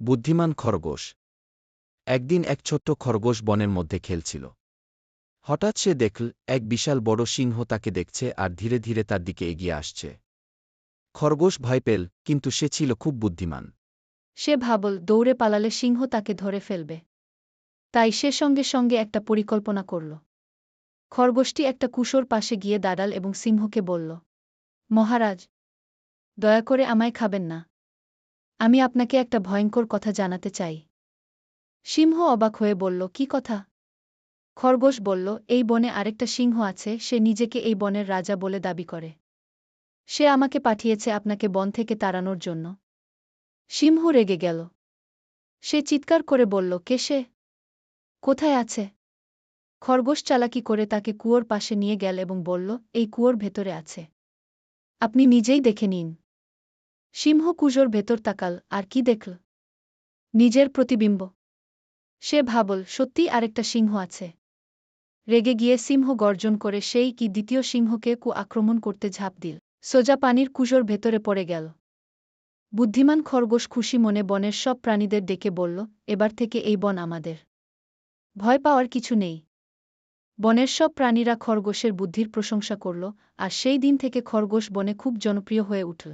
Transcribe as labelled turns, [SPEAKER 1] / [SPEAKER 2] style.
[SPEAKER 1] বুদ্ধিমান খরগোশ। একদিন এক ছোট্ট খরগোশ বনের মধ্যে খেলছিল। হঠাৎ সে দেখল, এক বিশাল বড় সিংহ তাকে দেখছে আর ধীরে ধীরে তার দিকে এগিয়ে আসছে। খরগোশ ভয় পেল, কিন্তু সে ছিল খুব বুদ্ধিমান।
[SPEAKER 2] সে ভাবল, দৌড়ে পালালে সিংহ তাকে ধরে ফেলবে। তাই সে সঙ্গে সঙ্গে একটা পরিকল্পনা করল। খরগোশটি একটা কুশোর পাশে গিয়ে দাঁড়াল এবং সিংহকে বলল, মহারাজ, দয়া করে আমায় খাবেন না। আমি আপনাকে একটা ভয়ঙ্কর কথা জানাতে চাই। সিংহ অবাক হয়ে বলল, কি কথা? খরগোশ বলল, এই বনে আরেকটা সিংহ আছে, সে নিজেকে এই বনের রাজা বলে দাবি করে। সে আমাকে পাঠিয়েছে আপনাকে বন থেকে তাড়ানোর জন্য। সিংহ রেগে গেল। সে চিৎকার করে বলল, কে সে? কোথায় আছে? খরগোশ চালাকি করে তাকে কুয়োর পাশে নিয়ে গেল এবং বলল, এই কুয়োর ভেতরে আছে। আপনি নিজেই দেখে নিন। সিংহ কুজোর ভেতর তাকাল, আর কি দেখল? নিজের প্রতিবিম্ব। সে ভাবল সত্যি আরেকটা সিংহ আছে। রেগে গিয়ে সিংহ গর্জন করে সেই কি দ্বিতীয় সিংহকে কু আক্রমণ করতে ঝাঁপ দিল। সোজা পানির কুজোর ভেতরে পড়ে গেল। বুদ্ধিমান খরগোশ খুশি মনে বনের সব প্রাণীদের ডেকে বলল, এবার থেকে এই বন আমাদের। ভয় পাওয়ার কিছু নেই। বনের সব প্রাণীরা খরগোশের বুদ্ধির প্রশংসা করল, আর সেই দিন থেকে খরগোশ বনে খুব জনপ্রিয় হয়ে উঠল।